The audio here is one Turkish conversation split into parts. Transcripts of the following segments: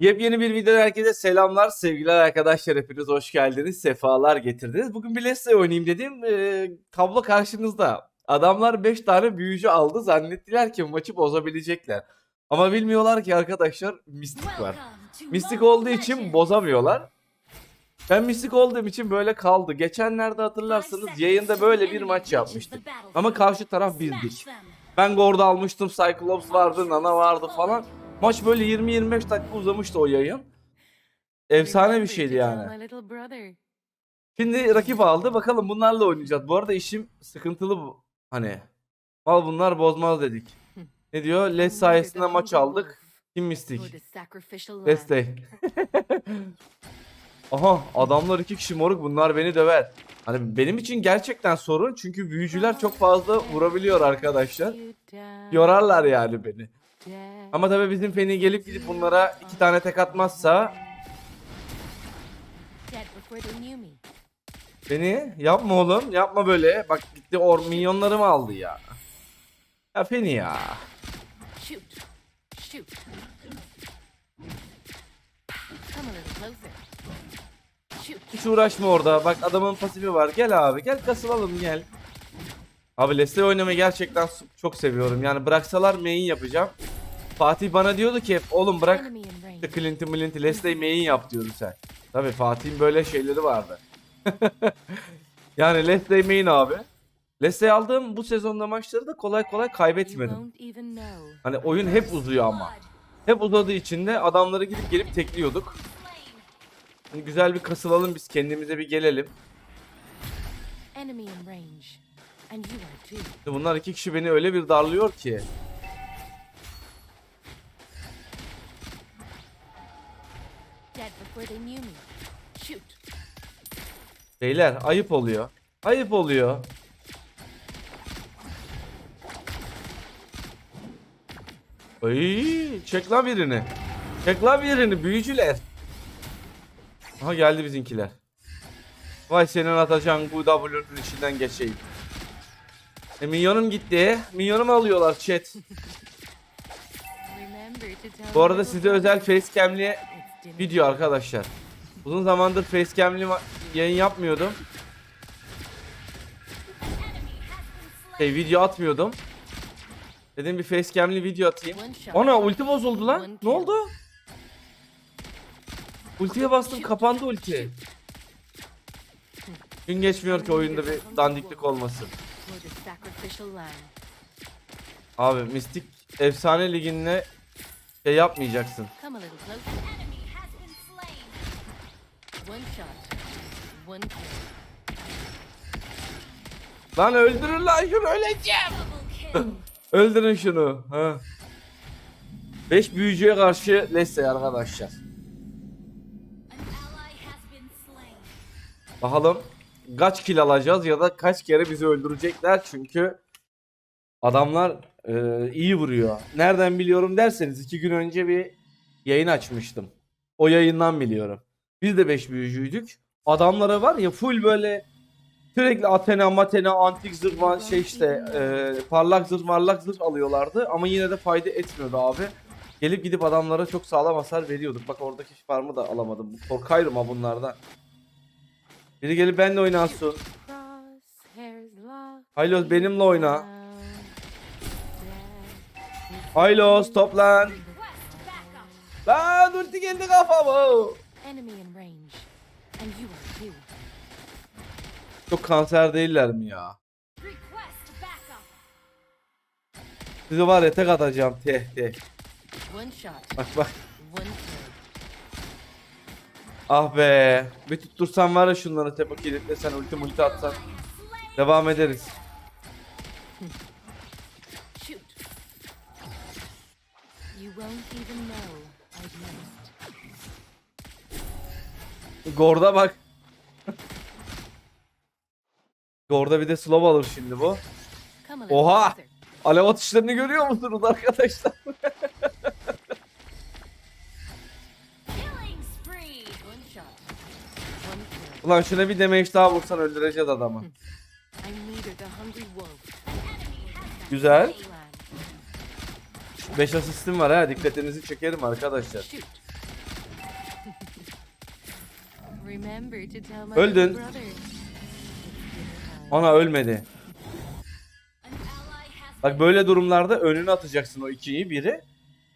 Yepyeni bir videodan herkese selamlar. Sevgiler arkadaşlar hepiniz hoş geldiniz. Sefalar getirdiniz. Bugün bir Leslie oynayayım dedim. Ee, tablo karşınızda. Adamlar 5 tane büyücü aldı. Zannettiler ki maçı bozabilecekler. Ama bilmiyorlar ki arkadaşlar mistik var. Mistik olduğu için bozamıyorlar. Ben mistik olduğum için böyle kaldı. Geçenlerde hatırlarsanız yayında böyle bir maç yapmıştık. Ama karşı taraf bizdik. Ben Gord'u almıştım. Cyclops vardı, Nana vardı falan. Maç böyle 20-25 dakika uzamıştı o yayın. Efsane bir şeydi yani. Şimdi rakip aldı. Bakalım bunlarla oynayacağız. Bu arada işim sıkıntılı bu. Hani. Mal bunlar bozmaz dedik. Ne diyor? Les sayesinde maç aldık. Kim mistik? Destey. Aha adamlar iki kişi moruk bunlar beni döver. Hani benim için gerçekten sorun çünkü büyücüler çok fazla vurabiliyor arkadaşlar. Yorarlar yani beni. Ama tabii bizim Feni gelip gidip bunlara iki tane tek atmazsa Feni yapma oğlum yapma böyle. Bak gitti or minyonlarımı aldı ya. Ya Feni ya. Hiç uğraşma orada. Bak adamın pasifi var. Gel abi gel kasılalım gel. Abi Leslie oynamayı gerçekten çok seviyorum. Yani bıraksalar main yapacağım. Fatih bana diyordu ki hep oğlum bırak işte Clint'i Clint'i Leslie main yap diyordu sen. Tabi Fatih'in böyle şeyleri vardı. yani Leslie main abi. Leslie aldığım bu sezonda maçları da kolay kolay kaybetmedim. Hani oyun hep uzuyor ama. Hep uzadığı için de adamları gidip gelip tekliyorduk. Hani güzel bir kasılalım biz kendimize bir gelelim. Bunlar iki kişi beni öyle bir darlıyor ki. Beyler ayıp oluyor. Ayıp oluyor. Ay, çek lan birini. Çek lan birini büyücüler. Aha geldi bizimkiler. Vay senin atacağın bu W'nun içinden geçeyim. E minyonum gitti. Minyonumu alıyorlar chat. Bu arada size özel facecam'li video arkadaşlar. Uzun zamandır facecam'li yayın yapmıyordum. Şey video atmıyordum. Dedim bir facecam'li video atayım. Ana ulti bozuldu lan. Ne oldu? Ultiye bastım kapandı ulti. Gün geçmiyor ki oyunda bir dandiklik olmasın. Abi Mistik efsane liginde şey yapmayacaksın. Lan öldürün lan şunu öleceğim. Öldürün şunu. Ha. 5 büyücüye karşı Leslie arkadaşlar. Bakalım kaç kill alacağız ya da kaç kere bizi öldürecekler çünkü adamlar e, iyi vuruyor. Nereden biliyorum derseniz iki gün önce bir yayın açmıştım. O yayından biliyorum. Biz de 5 büyücüydük. Adamlara var ya full böyle sürekli Athena, Matena, antik zırh şey işte e, parlak zırh, marlak zırh alıyorlardı ama yine de fayda etmiyordu abi. Gelip gidip adamlara çok sağlam hasar veriyorduk. Bak oradaki farmı da alamadım. Korkarım ha bunlardan. Biri gelip benimle locked Haylos benimle oyna. Haylos top lan. Lan ulti geldi kafama. Enemy in range. And you are too. Çok kanser değiller mi ya? Sizi var ya tek atacağım teh teh. Bak bak. Ah be. Bir tuttursan var ya şunları tepe kilitlesen ulti multi atsan. Devam ederiz. Gorda bak. Gorda bir de slow alır şimdi bu. Oha! Alev atışlarını görüyor musunuz arkadaşlar? Ulan şuna bir damage daha vursan öldüreceğiz adamı. Wolf. Güzel. Lamb. 5 asistim var ha dikkatinizi çekerim arkadaşlar. Öldün. Ana ölmedi. Bak böyle durumlarda önüne atacaksın o ikiyi biri.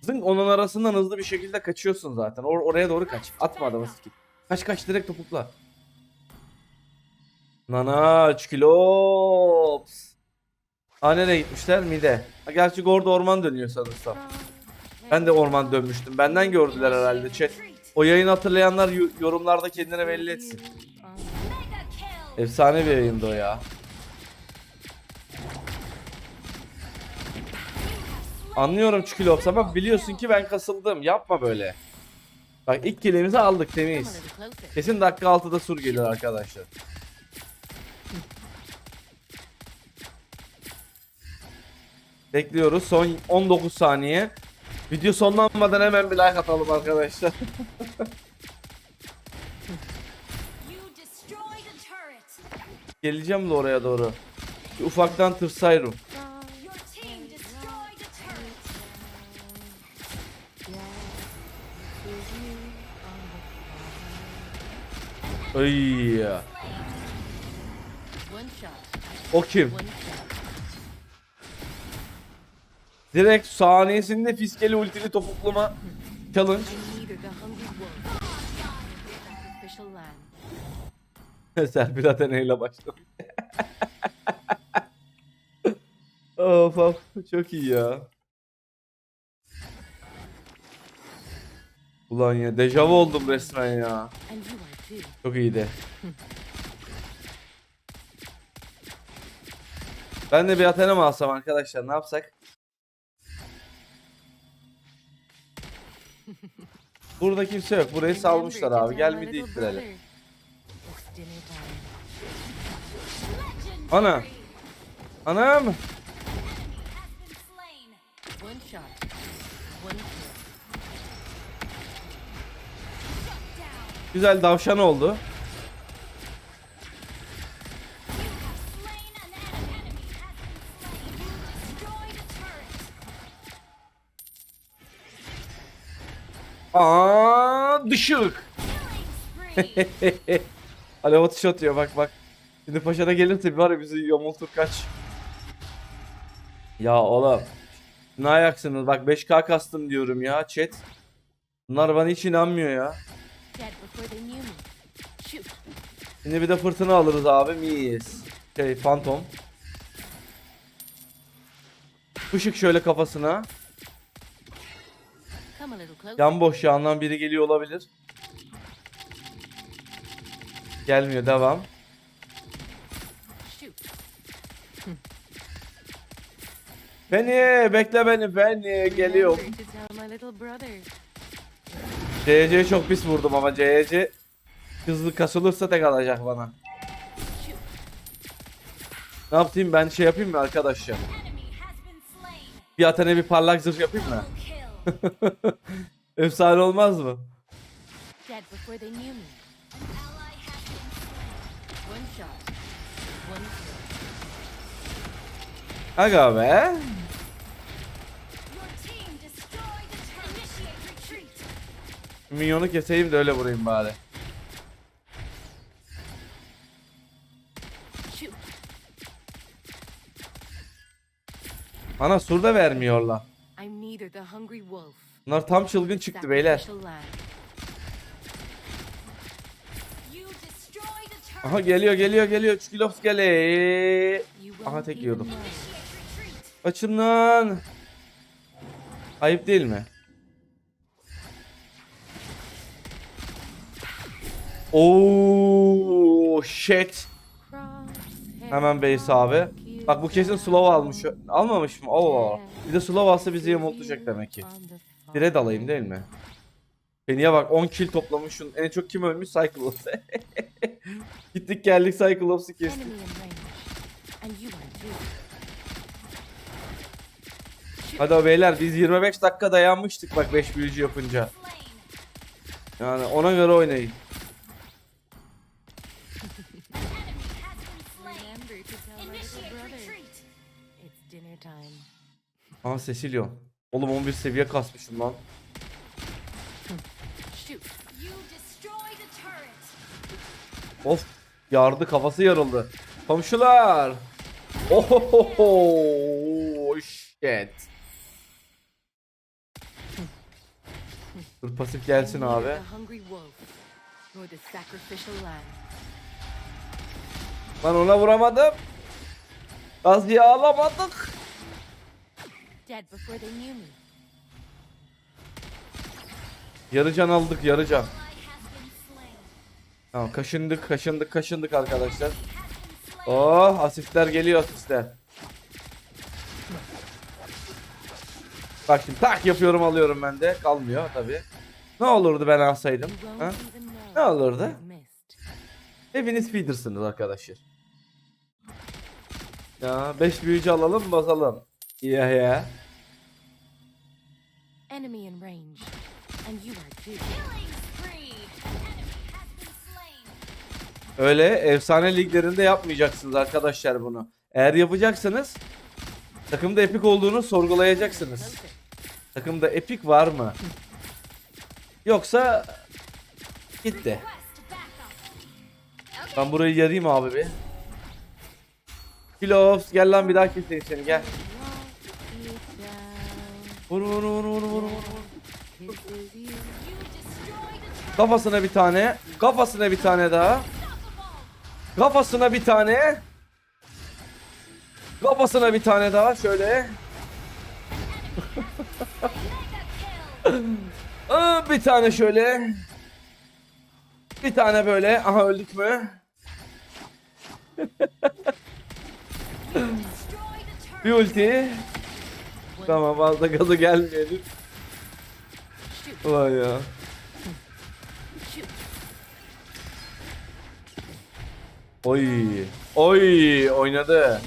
Zın onun arasından hızlı bir şekilde kaçıyorsun zaten. Or- oraya doğru kaç. Atma adamı skill. Kaç kaç direkt topukla. Nana Çkilops. Ha nereye gitmişler? Mide. Ha, gerçi orada orman dönüyor sanırsam. Ben de orman dönmüştüm. Benden gördüler herhalde chat. O yayını hatırlayanlar yorumlarda kendine belli etsin. Efsane bir yayındı o ya. Anlıyorum Çikilops ama biliyorsun ki ben kasıldım. Yapma böyle. Bak ilk kilimizi aldık temiz. Kesin dakika 6'da sur gelir arkadaşlar. Bekliyoruz. Son 19 saniye. Video sonlanmadan hemen bir like atalım arkadaşlar. Geleceğim de oraya doğru. Bir ufaktan turret. Ay. One shot. O kim? Direkt saniyesinde fiskeli ultili topuklama challenge. Serpil Athena ile başladı. of of çok iyi ya. Ulan ya dejavu oldum resmen ya. Çok iyiydi. Ben de bir Athena mı alsam arkadaşlar ne yapsak? Burada kimse yok. Burayı salmışlar abi. Gel little ittirelim. Ana. Anam. Güzel davşan oldu. Aa, dışık. Alev atış atıyor bak bak. Şimdi paşada gelirse var ya bizi yamultur kaç. Ya oğlum. Ne ayaksınız bak 5k kastım diyorum ya chat. Bunlar bana hiç inanmıyor ya. Şimdi bir de fırtına alırız abi mis. Şey fantom. Işık şöyle kafasına. Yan boş yandan biri geliyor olabilir. Gelmiyor devam. Beni bekle beni beni geliyorum. Remember to tell my little brother. CC çok pis vurdum ama CC hızlı kasılırsa tek alacak bana. Ne yapayım ben şey yapayım mı arkadaşlar? Bir atene bir parlak zırh yapayım mı? Efsane olmaz mı? Aga be. Minyonu keseyim de öyle vurayım bari. Ana sur da vermiyorlar. Bunlar tam çılgın çıktı beyler. Aha geliyor geliyor geliyor. Çikilops gele. Aha tek yiyordum. Kaçın lan. Ayıp değil mi? Oo shit. Hemen base abi. Bak bu kesin slow almış. Almamış mı? Oo. Bir de slow alsa bizi yamultacak demek ki. Dire dalayım değil mi? Beniye bak 10 kill toplamışsın. En çok kim ölmüş? Cyclops. Gittik geldik Cyclops'u kestik. Hadi o beyler biz 25 dakika dayanmıştık bak 5 büyücü yapınca. Yani ona göre oynayın. Aha Cecilio. Oğlum 11 seviye kasmışım lan. Shoot. You destroyed the turret. Of yardı kafası yarıldı. Komşular. Ohohoho shit. Dur pasif gelsin abi. Neither the hungry wolf nor Dead before they knew me. Yarı can aldık yarı can. Tamam kaşındık kaşındık kaşındık arkadaşlar. Oh asistler geliyor asistler. Bak şimdi tak yapıyorum alıyorum ben de. Kalmıyor tabi. Ne olurdu ben alsaydım? Ha? Ne olurdu? Hepiniz feedersınız arkadaşlar. Ya 5 büyücü alalım basalım. Ya ya. Enemy in range, and you are due. Killing spree. An enemy has been slain. Öyle efsane liglerinde yapmayacaksınız arkadaşlar bunu. Eğer yapacaksanız takımda epik olduğunu sorgulayacaksınız. Takımda epik var mı? Yoksa gitti. Ben burayı yarayım abi bir. Kilos gel lan bir daha keseyim seni gel. Vur vur vur vur vur. Kafasına bir tane. Kafasına bir tane daha. Kafasına bir tane. Kafasına bir tane daha şöyle. Bir tane şöyle. Bir tane böyle. Aha öldük mü? Bir ulti. Tamam fazla gazı gelmeyelim. Ulan ya. Oy. Oy oynadı.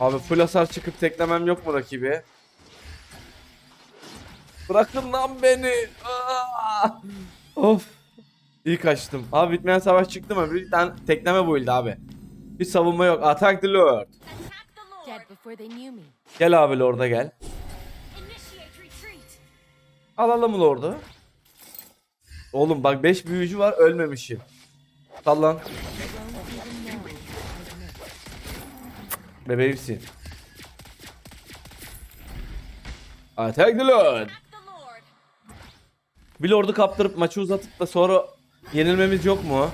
Abi full hasar çıkıp teklemem yok mu rakibi? Bırakın lan beni. Of. İyi kaçtım. Abi bitmeyen savaş çıktı mı? Bir tane tekleme bu ildi abi. Bir savunma yok. Attack the Lord. Gel abi Lord'a gel. Alalım Lord'u. Oğlum bak 5 büyücü var ölmemişim. Sallan. Bebeğimsin. Attack the Lord. Bir Lord'u kaptırıp maçı uzatıp da sonra yenilmemiz yok mu?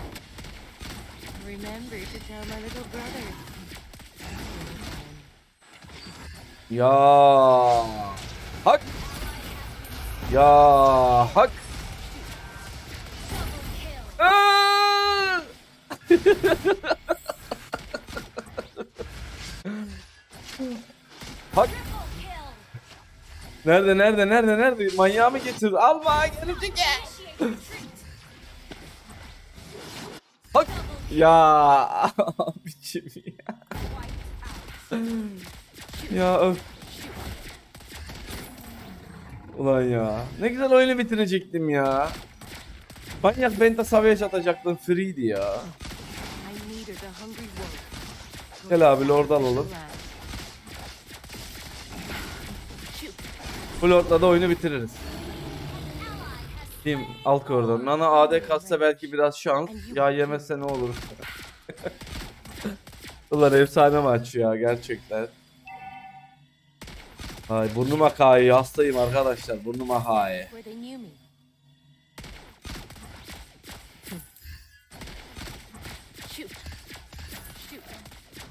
Ya hak. Ya hak. Hak. Nerede nerede nerede nerede? Manyağı mı getirdi? Alma retreat. Hak. Ya biçim ya. Ya öf. Ulan ya. Ne güzel oyunu bitirecektim ya. Manyak Benta Savage atacaktım. Free'di ya. Gel abi, Lord alalım. Lord'la da oyunu bitiririz. Diyeyim alt koridor. Nana AD katsa belki biraz şans. Ya yemezse ne olur. Ulan efsane maç ya gerçekten. Ay burnuma kayıyor hastayım arkadaşlar burnuma kayıyor.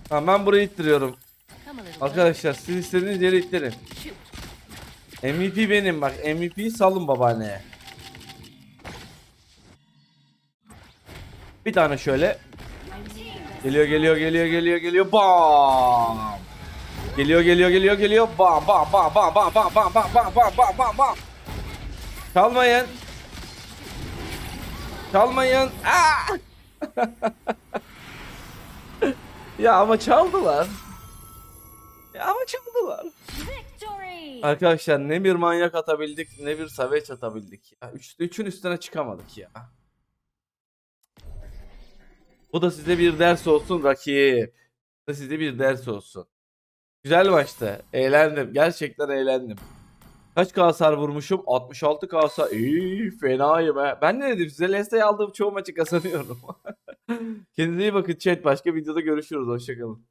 Ha, ben burayı ittiriyorum. Arkadaşlar siz istediğiniz yere ittirin. MVP benim bak MVP'yi salın babaanneye. Bir tane şöyle. Geliyor geliyor geliyor geliyor geliyor. Bam. Geliyor geliyor geliyor geliyor. Bam bam bam bam bam bam bam bam bam bam bam bam bam. Çalmayın. Çalmayın. Ya ama çaldılar. Ya ama çaldılar. Arkadaşlar ne bir manyak atabildik ne bir savage atabildik ya. Üç, üçün üstüne çıkamadık ya. Bu da size bir ders olsun rakip. Bu da size bir ders olsun. Güzel maçtı. Eğlendim. Gerçekten eğlendim. Kaç K vurmuşum? 66 K hasar. İyi fenayım ha. Ben ne dedim size Leicester aldığım çoğu maçı kazanıyorum. Kendinize iyi bakın chat. Başka videoda görüşürüz. Hoşçakalın.